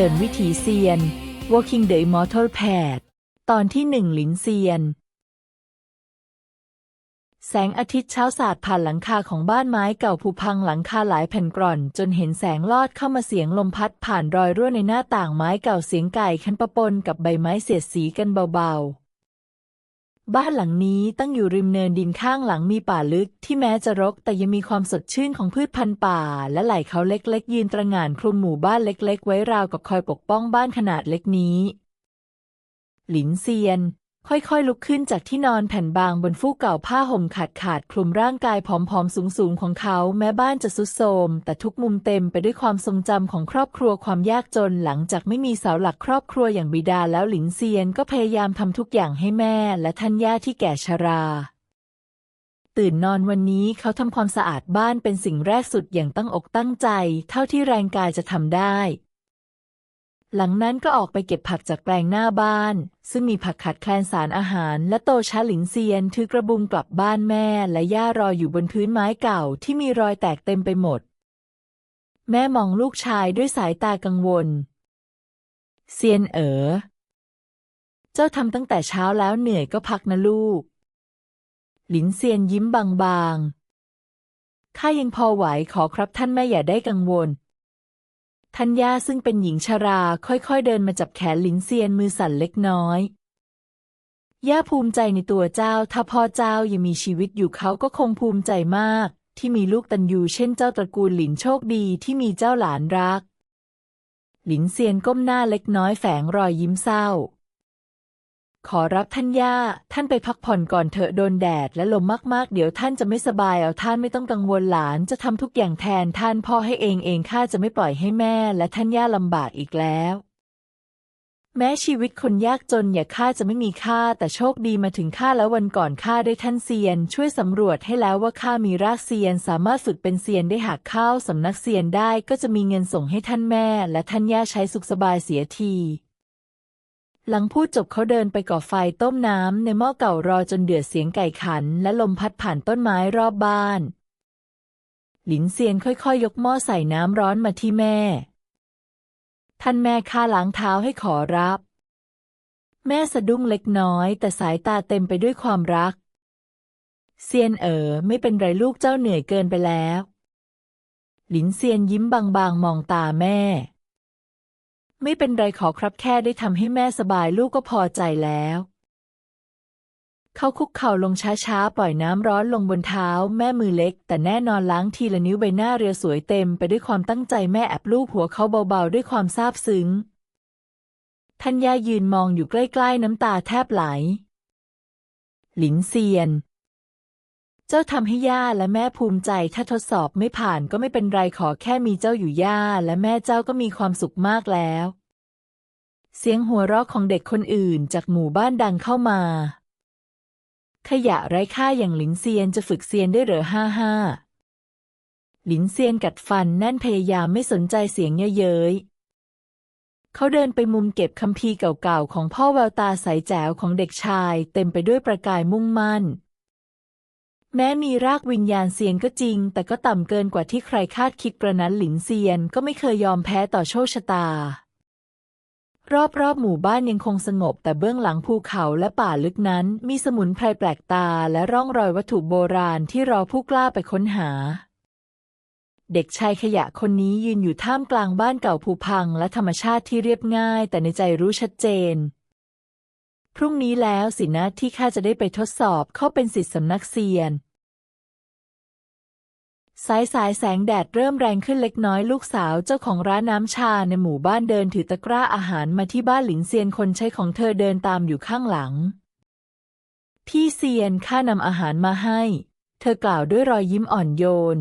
ดินวิถีเซียน Walking the Immortal Path ตอนที่หนึ่งหลินเซียน แสงอาทิตย์เช้าสาดผ่านหลังคาของบ้านไม้เก่าผุพังหลังคาหลายแผ่นกร่อน จนเห็นแสงลอดเข้ามาเสียงลมพัดผ่านรอยรั่วในหน้าต่างไม้เก่าเสียงไก่คันปะปนกับใบไม้เสียดสีกันเบาๆ บ้านหลังนี้ตั้งอยู่ริมเนินดินข้างหลังมีป่าลึกที่แม้จะรกแต่ยังมีความสดชื่นของพืชพันธุ์ป่า และไหล่เขาเล็กๆ ยืนตระหง่านคลุมหมู่บ้านเล็ก ๆ ไว้ราวกับคอยปกป้องบ้านขนาดเล็กนี้ หลินเซียน ค่อยๆ ลุกขึ้นจากที่นอนแผ่นบางบนฟูกเก่าผ้าห่มขาดขาดคลุมร่างกายผอมๆ สูงๆ ของเขา แม้บ้านจะสุดโทรมแต่ทุกมุมเต็มไปด้วยความทรงจำของครอบครัวความยากจนหลังจากไม่มีเสาหลักครอบครัวอย่างบิดาแล้วหลินเซียนก็พยายามทำทุกอย่างให้แม่และท่านย่าที่แก่ชรา ตื่นนอนวันนี้เขาทำความสะอาดบ้านเป็นสิ่งแรกสุดอย่างตั้งอกตั้งใจ เท่าที่แรงกายจะทำได้ หลังนั้นก็ออกไปเก็บผักจากแปลงหน้าบ้าน ซึ่งมีผักขาดแคลนสารอาหาร และโตช้าหลินเซียนถือกระบุงกลับบ้านแม่และย่ารออยู่บนพื้นไม้เก่าที่มีรอยแตกเต็มไปหมด แม่มองลูกชายด้วยสายตากังวล เซียนเอ๋อ เจ้าทำตั้งแต่เช้าแล้วเหนื่อยก็พักนะลูก หลินเซียนยิ้มบางๆข้ายังพอไหวขอครับท่านแม่อย่าได้กังวล ทัญญาซึ่งเป็นหญิงชราค่อยๆเดินมาจับแขนหลินเซียนมือสั่นเล็กน้อย ย่าภูมิใจในตัวเจ้า ถ้าพ่อเจ้ายังมีชีวิตอยู่เขาก็คงภูมิใจมาก ที่มีลูกตันยูเช่นเจ้าตระกูลหลินโชคดีที่มีเจ้าหลานรัก หลินเซียนก้มหน้าเล็กน้อยแฝงรอยยิ้มเศร้า ขอรับท่านย่า ท่านไปพักผ่อนก่อนเถอะโดนแดดและลมมากๆ เดี๋ยวท่านจะไม่สบายเอาท่านไม่ต้องกังวลหลานจะทำทุกอย่างแทนท่านพ่อให้เองเองข้าจะไม่ปล่อยให้แม่และท่านย่าลำบากอีกแล้ว แม้ชีวิตคนยากจนอย่าข้าจะไม่มีค่าแต่โชคดีมาถึงข้าแล้ววันก่อนข้าได้ท่านเซียน ช่วยสำรวจให้แล้วว่าข้ามีรากเซียน สามารถฝึกเป็นเซียนได้หากเข้าสำนักเซียนได้ก็จะมีเงินส่งให้ท่านแม่ และท่านย่าใช้สุขสบายเสียที หลังพูดจบเขาเดินไปก่อไฟต้มน้ำในหม้อเก่ารอจนเดือดเสียงไก่ขัน และลมพัดผ่านต้นไม้รอบบ้าน หลินเซียนค่อยๆยยกหม้อใส่น้ำร้อนมาที่แม่ ท่านแม่ข้าล้างเท้าให้ขอรับ แม่สะดุ้งเล็กน้อยแต่สายตาเต็มไปด้วยความรัก เซียนเอ๋อไม่เป็นไรลูกเจ้าเหนื่อยเกินไปแล้ว หลินเซียนยิ้มบางๆมองตาแม่ ไม่เป็นไรขอครับแค่ได้ทำให้แม่สบายลูกก็พอใจแล้ว เขาคุกเข่าลงช้าๆ ปล่อยน้ำร้อนลงบนเท้า แม่มือเล็ก แต่แน่นอนล้างทีละนิ้วใบหน้าเรียวสวยเต็มไปด้วยความตั้งใจแม่แอบลูบหัวเขาเบาๆ ด้วยความซาบซึ้งทัญญายืนมองอยู่ใกล้ๆน้ำตาแทบไหล หลินเซียน เจ้าทำให้ย่าและแม่ภูมิใจ ถ้าทดสอบไม่ผ่านก็ไม่เป็นไรขอแค่มีเจ้าอยู่ย่าและแม่เจ้าก็มีความสุขมากแล้ว เสียงหัวเราะของเด็กคนอื่นจากหมู่บ้านดังเข้ามา ขยะไร้ค่าอย่างหลินเซียนจะฝึกเซียนได้เหรอห้าห้าหลินเซียนกัดฟันแน่นพยายามไม่สนใจเสียงเย้ยเย้ยเขาเดินไปมุมเก็บคัมภีร์เก่าๆ ของพ่อแววตาใสแจ๋วของเด็กชาย เต็มไปด้วยประกายมุ่งมั่น แม้มีรากวิญญาณเซียนก็จริง แต่ก็ต่ำเกินกว่าที่ใครคาดคิดกระนั้นหลินเซียนก็ไม่เคยยอมแพ้ต่อโชคชะตา รอบๆหมู่บ้านยังคงสงบ แต่เบื้องหลังภูเขาและป่าลึกนั้น มีสมุนไพรแปลกตาและร่องรอยวัตถุโบราณที่รอผู้กล้าไปค้นหา เด็กชายขยะคนนี้ยืนอยู่ท่ามกลางบ้านเก่าผุพังและธรรมชาติที่เรียบง่าย แต่ในใจรู้ชัดเจน รุ่งนี้แล้วสินะที่ข้าจะได้ไปทดสอบเข้าเป็นศิษย์สำนักเซียน สายสายแสงแดดเริ่มแรงขึ้นเล็กน้อยลูกสาวเจ้าของร้านน้ำชาในหมู่บ้านเดินถือตะกร้าอาหารมาที่บ้านหลินเซียนคนใช้ของเธอเดินตามอยู่ข้างหลัง พี่เซียนข้านำอาหารมาให้ เธอกล่าวด้วยรอยยิ้มอ่อนโยน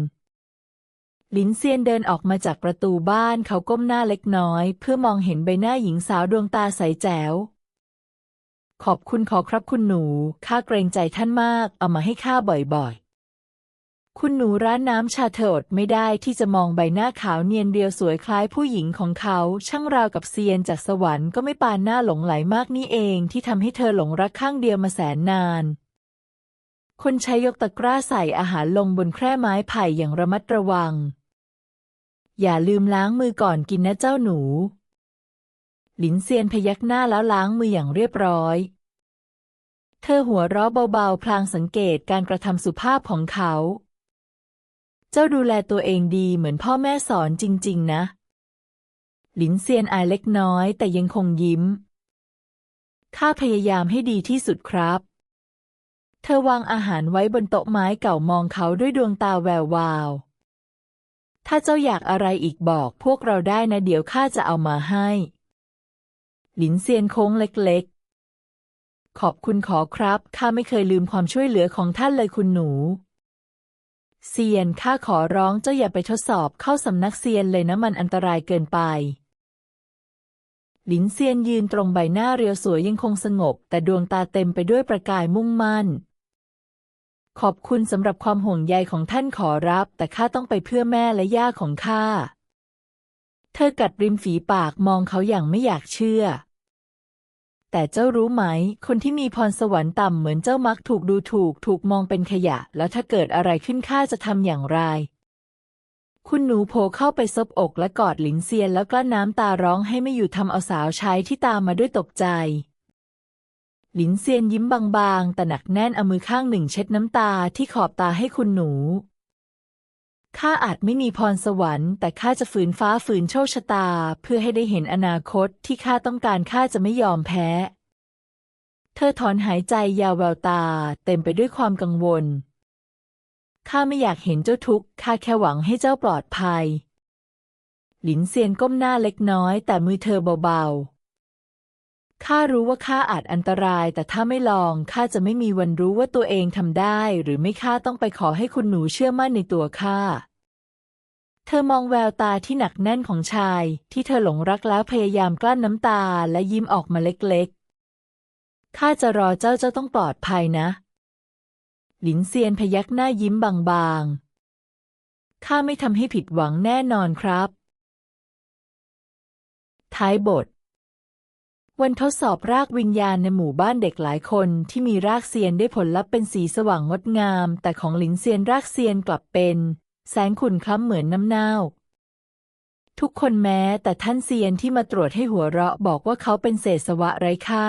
หลินเซียนเดินออกมาจากประตูบ้านเขาก้มหน้าเล็กน้อย เพื่อมองเห็นใบหน้าหญิงสาวดวงตาใสแจ๋ว ขอบคุณขอครับคุณหนู ข้าเกรงใจท่านมาก เอามาให้ข้าบ่อยๆ คุณหนูร้านน้ำชาเธออดไม่ได้ที่จะมองใบหน้าขาวเนียนเรียวสวยคล้ายผู้หญิงของเขา ช่างราวกับเซียนจากสวรรค์ก็ไม่ปานหน้าหลงไหลมากนี่เองที่ทำให้เธอหลงรักข้างเดียวมาแสนนาน คนใช้ยกตะกร้าใส่อาหารลงบนแคร่ไม้ไผ่อย่างระมัดระวัง อย่าลืมล้างมือก่อนกินนะเจ้าหนู หลินเซียนพยักหน้าแล้วล้างมืออย่างเรียบร้อย เธอหัวเราะเบาๆ พลางสังเกตการกระทำสุภาพของเขา เจ้าดูแลตัวเองดีเหมือนพ่อแม่สอนจริง ๆ นะ หลินเซียนอายเล็กน้อยแต่ยังคงยิ้ม ข้าพยายามให้ดีที่สุดครับ เธอวางอาหารไว้บนโต๊ะไม้เก่ามองเขาด้วยดวงตาแวววาว ถ้าเจ้าอยากอะไรอีกบอกพวกเราได้นะเดี๋ยวข้าจะเอามาให้ หลินเซียนโค้งเล็กๆ ขอบคุณขอครับ ข้าไม่เคยลืมความช่วยเหลือของท่านเลยคุณหนู เซียนข้าขอร้องเจ้าอย่าไปทดสอบเข้าสำนักเซียนเลยนะมันอันตรายเกินไป หลินเซียนยืนตรงใบหน้าเรียวสวยยังคงสงบ แต่ดวงตาเต็มไปด้วยประกายมุ่งมั่น ขอบคุณสำหรับความห่วงใยของท่านขอรับ แต่ข้าต้องไปเพื่อแม่และย่าของข้า เธอกัดริมฝีปากมองเขาอย่างไม่อยากเชื่อ แต่เจ้ารู้ไหม คนที่มีพรสวรรค์ต่ำเหมือนเจ้ามักถูกดูถูก ถูกมองเป็นขยะ แล้วถ้าเกิดอะไรขึ้นข้าจะทำอย่างไร คุณหนูโผเข้าไปซบอกและกอดหลินเซียนแล้วกลั้นน้ำตาร้องให้ไม่อยู่ทำเอาสาวใช้ที่ตามมาด้วยตกใจ หลินเซียนยิ้มบางๆ แต่หนักแน่นเอามือข้างหนึ่งเช็ดน้ำตาที่ขอบตาให้คุณหนู ข้าอาจไม่มีพรสวรรค์แต่ข้าจะฝืนฟ้าฝืนโชคชะตา เพื่อให้ได้เห็นอนาคตที่ข้าต้องการข้าจะไม่ยอมแพ้ เธอถอนหายใจยาวแววตา เต็มไปด้วยความกังวล ข้าไม่อยากเห็นเจ้าทุกข์ข้าแค่หวังให้เจ้าปลอดภัย หลินเซียนก้มหน้าเล็กน้อยแต่มือเธอเบาๆ ข้ารู้ว่าข้าอาจอันตราย แต่ถ้าไม่ลองข้าจะไม่มีวันรู้ว่าตัวเองทำได้ หรือไม่ข้าต้องไปขอให้คุณหนูเชื่อมั่นในตัวข้าเธอมองแววตาที่หนักแน่นของชาย ที่เธอหลงรักแล้วพยายามกลั้นน้ำตาและยิ้มออกมาเล็กๆ ข้าจะรอเจ้าเจ้าต้องปลอดภัยนะ หลินเซียนพยักหน้ายิ้มบางๆ ข้าไม่ทำให้ผิดหวังแน่นอนครับ ท้ายบท วันทดสอบรากวิญญาณในหมู่บ้านเด็กหลายคนที่มีรากเซียนได้ผลลัพธ์เป็นสีสว่างงดงาม แต่ของหลินเซียนรากเซียนกลับเป็น แสงขุ่นคล้ำเหมือนน้ำเน่า ทุกคนแม้แต่ท่านเซียนที่มาตรวจให้หัวเราะบอกว่าเขาเป็นเศษสวะไร้ค่า